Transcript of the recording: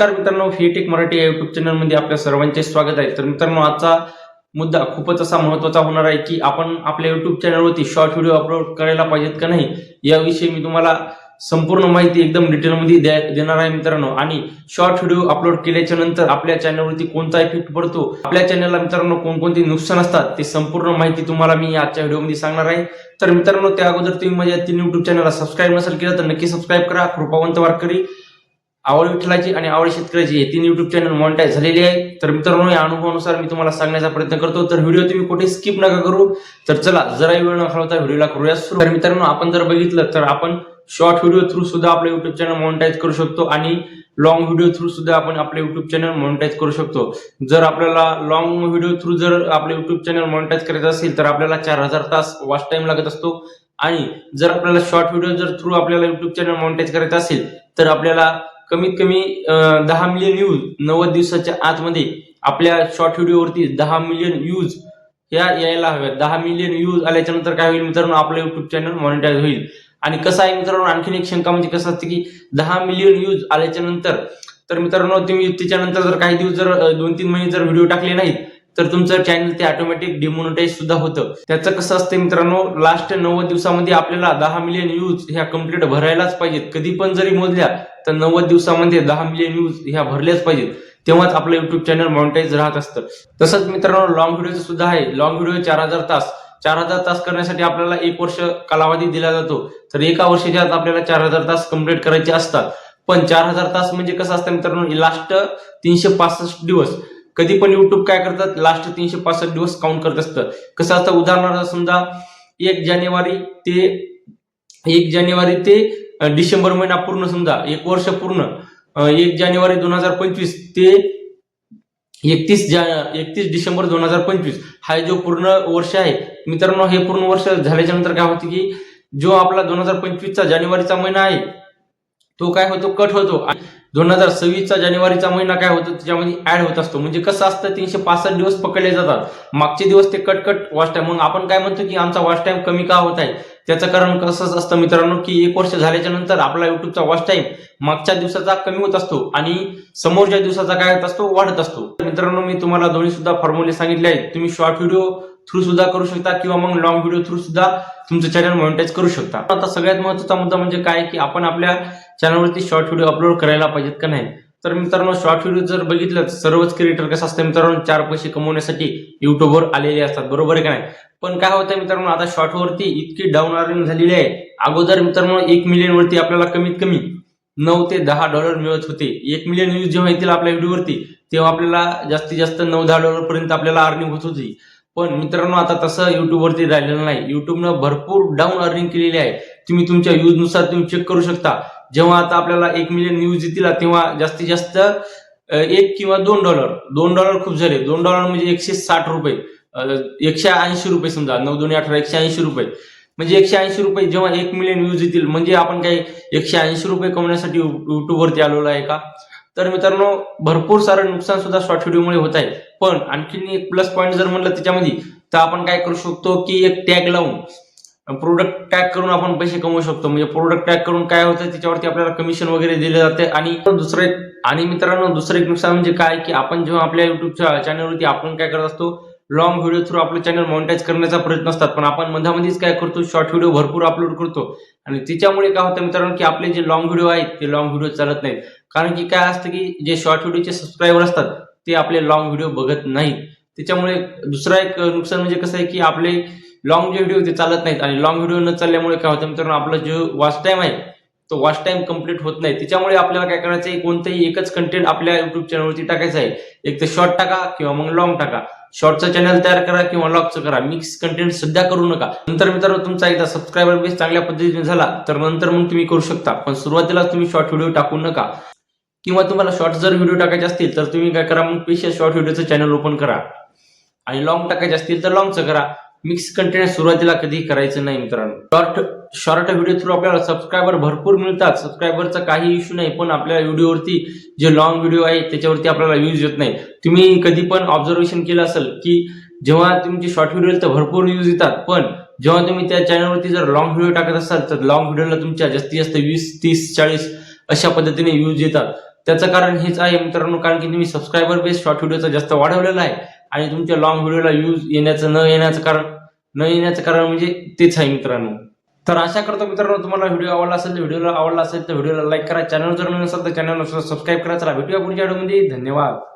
नमस्कार मित्रांनो फिटेक मराठी या युट्यूब चॅनलमध्ये आपल्या सर्वांचे स्वागत आहे. तर मित्रांनो आजचा मुद्दा खूपच असा महत्त्वाचा होणार आहे की आपण आपल्या युट्यूब चॅनलवरती शॉर्ट व्हिडिओ अपलोड करायला पाहिजेत का नाही याविषयी मी तुम्हाला संपूर्ण माहिती एकदम डिटेलमध्ये द्या- देणार आहे मित्रांनो. आणि शॉर्ट व्हिडिओ अपलोड केल्याच्यानंतर आपल्या चॅनलवरती कोणता इफेक्ट पडतो आपल्या चॅनलला मित्रांनो कोणकोणते नुकसान असतात ते संपूर्ण माहिती तुम्हाला मी आजच्या व्हिडिओमध्ये सांगणार आहे. तर मित्रांनो त्या अगोदर तुम्ही माझ्या तीन युट्यूब चॅनलला सबस्क्राईब नसेल केलं तर नक्की सबस्क्राईब करा. कृपावंत वारकरी. आवड विठ्ठलाची आणि आवड शेतकऱ्याची हे तीन युट्यूब चॅनल मॉनिटाईज झालेली आहे तर मित्रांनो या अनुभवानुसार मी तुम्हाला सांगण्याचा प्रयत्न करतो. तर व्हिडिओ तुम्ही कुठे स्किप नका करू. तर चला जराही वेळ न घालवता व्हिडिओला करूया सुरू. तर मित्रांनो आपण जर बघितलं तर आपण शॉर्ट व्हिडिओ थ्रू सुद्धा आपलं युट्यूब चॅनल मॉनिटाईज करू शकतो आणि लॉंग व्हिडिओ थ्रू सुद्धा आपण आपले युट्यूब चॅनल मॉनिटाईज करू शकतो. जर आपल्याला लॉंग व्हिडिओ थ्रू जर आपले युट्यूब चॅनल मॉनिटाईज करायचं असेल तर आपल्याला चार हजार तास वॉच टाइम लागत असतो. आणि जर आपल्याला शॉर्ट व्हिडिओ जर थ्रू आपल्याला युट्यूब चॅनल मॉनिटाईज करायचं असेल तर आपल्याला कमीत कमी दहा मिलियन व्ह्यूज नव्वद दिवसाच्या आतमध्ये आपल्या शॉर्ट व्हिडिओवरती दहा मिलियन व्ह्यूज या यायला हव्यात. दहा मिलियन व्ह्यूज आल्याच्यानंतर काय होईल मित्रांनो? आपलं युट्यूब चॅनल मॉनिटाईज होईल. आणि कसं आहे मित्रांनो? आणखीन एक शंका म्हणजे कसं असतं की दहा मिलियन व्ह्यूज आल्याच्यानंतर तर मित्रांनो तुम्ही त्याच्यानंतर जर काही दिवस जर दोन तीन महिने जर व्हिडिओ टाकले नाहीत तर तुमचं चॅनल ते ऑटोमॅटिक डिमोनिटाईज सुद्धा होतं. त्याचं कसं असतं मित्रांनो लास्ट नव्वद दिवसामध्ये आपल्याला दहा मिलियन व्ह्यूज ह्या कंप्लीट भरायलाच पाहिजेत. कधी पण जरी मोजल्या तर नव्वद दिवसामध्ये दहा मिलियन व्ह्यूज ह्या भरल्याच पाहिजेत. तेव्हाच आपलं युट्यूब चॅनल मॉनिटाईज राहत असतं. तसंच मित्रांनो लॉंग व्हिडिओचं सुद्धा आहे. लॉंग व्हिडिओ चार हजार तास. चार हजार तास करण्यासाठी आपल्याला एक वर्ष कालावधी दिला जातो. तर एका वर्षाच्या आत आपल्याला चार हजार तास कंप्लीट करायचे असतात. पण चार हजार तास म्हणजे कसं असतं मित्रांनो लास्ट तीनशे पासष्ट दिवस. कधी पण युट्यूब काय करतात? लास्ट तीनशे पासष्ट दिवस काउंट करत असतं. कसं असतं? उदाहरणार्थ समजा एक जानेवारी ते एक जानेवारी ते डिसेंबर महिना पूर्ण समजा एक वर्ष पूर्ण. एक जानेवारी दोन हजार पंचवीस ते एकतीस जा एकतीस डिसेंबर दोन हजार पंचवीस. हा जो पूर्ण वर्ष आहे मित्रांनो हे पूर्ण वर्ष झाल्याच्यानंतर काय होते की जो आपला दोन हजार पंचवीसचा जानेवारीचा महिना आहे तो काय होतो? कट होतो. दोन हजार सव्वीसचा जानेवारीचा महिना काय होतो त्याच्यामध्ये ऍड होत असतो. म्हणजे कसं असतं तीनशे पासष्ट दिवस पकडले जातात. मागचे दिवस ते कट कट वॉच टाइम मग आपण काय म्हणतो की आमचा वॉच टाइम कमी का होत आहे? त्याचं कारण कसंच असतं मित्रांनो की एक वर्ष झाल्याच्यानंतर आपला युट्यूबचा वॉच टाइम मागच्या दिवसाचा कमी होत असतो आणि समोरच्या दिवसाचा काय होत असतो वाढत असतो. तर मित्रांनो मी तुम्हाला दोन्ही सुद्धा फॉर्म्युले सांगितले आहेत. तुम्ही शॉर्ट व्हिडिओ थ्रू सुद्धा करू शकता किंवा मग लॉंग व्हिडिओ थ्रू सुद्धा तुमचं चॅनल मॉनिटाईज करू शकता. आता सगळ्यात महत्त्वाचा मुद्दा म्हणजे काय की आपण आपल्या चॅनलवरती शॉर्ट व्हिडिओ अपलोड करायला पाहिजेत का नाही? तर मित्रांनो शॉर्ट व्हिडिओ जर बघितलं तर सर्वच क्रिएटर कसं असतं मित्रांनो चार पैसे कमवण्यासाठी युट्यूबवर आलेले असतात. बरोबर आहे का नाही? पण काय होतं मित्रांनो आता शॉर्ट वरती इतकी डाऊन अर्निंग झालेली आहे. अगोदर मित्रांनो एक मिलियन वरती आपल्याला कमीत कमी नऊ ते दहा डॉलर मिळत होते. एक मिलियन व्ह्यूज जेव्हा येतील आपल्या व्हिडिओवरती तेव्हा आपल्याला जास्तीत जास्त नऊ दहा डॉलर पर्यंत आपल्याला अर्निंग होत होती. पण मित्रांनो आता तसं युट्यूबवरती राहिलेलं नाही. युट्यूबनं भरपूर डाऊन अर्निंग केलेली आहे. तुम्ही तुमच्या व्ह्यूजनुसार तुम्ही चेक करू शकता. जेव्हा आता आपल्याला एक मिलियन व्ह्यूज येतील तेव्हा जास्तीत जास्त एक किंवा दोन डॉलर दोन डॉलर खूप झाले दोन डॉलर म्हणजे एकशे साठ रुपये. एकशे ऐंशी रुपये समजा. नऊ दोन्ही अठरा एकशे ऐंशी रुपये. म्हणजे एकशे ऐंशी रुपये जेव्हा एक मिलियन व्ह्यूज येतील म्हणजे आपण काही एकशे ऐंशी रुपये कमवण्यासाठी युट्यूबवरती आलेलो आहे का? तर मित्रांनो भरपूर सारं नुकसान सुद्धा शॉर्ट व्हिडिओमुळे होत आहे. पण आणखीन एक प्लस पॉईंट जर म्हणलं त्याच्यामध्ये तर आपण काय करू शकतो की एक टॅग लावून प्रोडक्ट टॅग करून आपण पैसे कमवू शकतो. म्हणजे प्रोडक्ट टॅग करून काय होतं त्याच्यावरती आपल्याला कमिशन वगैरे दिले जाते. आणि दुसरे आणि मित्रांनो दुसरं एक नुकसान म्हणजे काय की आपण जेव्हा आपल्या युट्यूबच्या चॅनलवरती आपण काय करत असतो लॉंग व्हिडिओ थ्रू आपलं चॅनल मॉनिटाईज करण्याचा प्रयत्न असतात. पण आपण मधामध्येच काय करतो शॉर्ट व्हिडिओ भरपूर अपलोड करतो. आणि त्याच्यामुळे काय होतं मित्रांनो की आपले जे लॉंग व्हिडिओ आहेत ते लॉंग व्हिडिओ चालत नाहीत. कारण की काय असतं की जे शॉर्ट व्हिडिओचे सबस्क्रायबर असतात ते आपले लॉंग व्हिडिओ बघत नाहीत. त्याच्यामुळे दुसरा एक नुकसान म्हणजे कसं आहे की आपले लॉंग जे व्हिडिओ ते चालत नाहीत. आणि लॉंग व्हिडिओ न चालल्यामुळे काय होतं मित्रांनो आपला जो वॉच टाईम आहे तो वॉच टाईम कंप्लीट होत नाही. त्याच्यामुळे आपल्याला काय करायचं आहे कोणतंही एकच कंटेंट आपल्या युट्यूब चॅनलवरती टाकायचं आहे. एक तर शॉर्ट टाका किंवा मग लॉंग टाका. शॉर्टचं चॅनल तयार करा किंवा लॉगचं करा. मिक्स कंटेंट सध्या करू नका. नंतर मित्रांनो तुमचा एकदा सबस्क्रायबर बेस चांगल्या पद्धतीने झाला तर नंतर मग तुम्ही करू शकता. पण सुरुवातीला तुम्ही शॉर्ट व्हिडिओ टाकू नका. किंवा तुम्हाला शॉर्ट जर व्हिडिओ टाकायचे असतील तर तुम्ही काय करा मग पेशा शॉर्ट व्हिडिओचं चॅनल ओपन करा. आणि लॉंग टाकायचे असतील तर लॉंगचं करा. मिक्स कंटेनर सुरुवातीला कधी करायचं नाही मित्रांनो. शॉर्ट शॉर्ट व्हिडिओ थ्रू आपल्याला सबस्क्रायबर भरपूर मिळतात. सबस्क्रायबरचा काही इश्यू नाही पण आपल्या व्हिडिओवरती जे लॉंग व्हिडिओ आहे त्याच्यावरती आपल्याला व्ह्यूज येत नाही. तुम्ही कधी पण ऑब्झर्वेशन केलं असेल की जेव्हा तुमचे शॉर्ट व्हिडिओ तर भरपूर व्ह्यूज येतात. पण जेव्हा तुम्ही त्या चॅनलवरती जर लॉंग व्हिडिओ टाकत असाल तर लॉंग व्हिडिओला तुमच्या जास्तीत जास्त वीस तीस चाळीस अशा पद्धतीने व्ह्यूज येतात. त्याचं कारण हेच आहे मित्रांनो कारण की तुम्ही सबस्क्रायबर बेस शॉर्ट व्हिडिओचा जास्त वाढवलेला आहे. आणि तुमच्या लॉंग व्हिडिओला यूज येण्याचं न येण्याचं कारण न येण्याचं कारण म्हणजे तेच आहे मित्रांनो. तर आशा करतो मित्रांनो तुम्हाला व्हिडिओ आवडला असेल तर व्हिडिओला आवडला असेल तर व्हिडिओला लाईक करा. चॅनल जर नसेल तर चॅनल सबस्क्राईब करा. चला भेटूया पुढच्या व्हिडिओमध्ये धन्यवाद.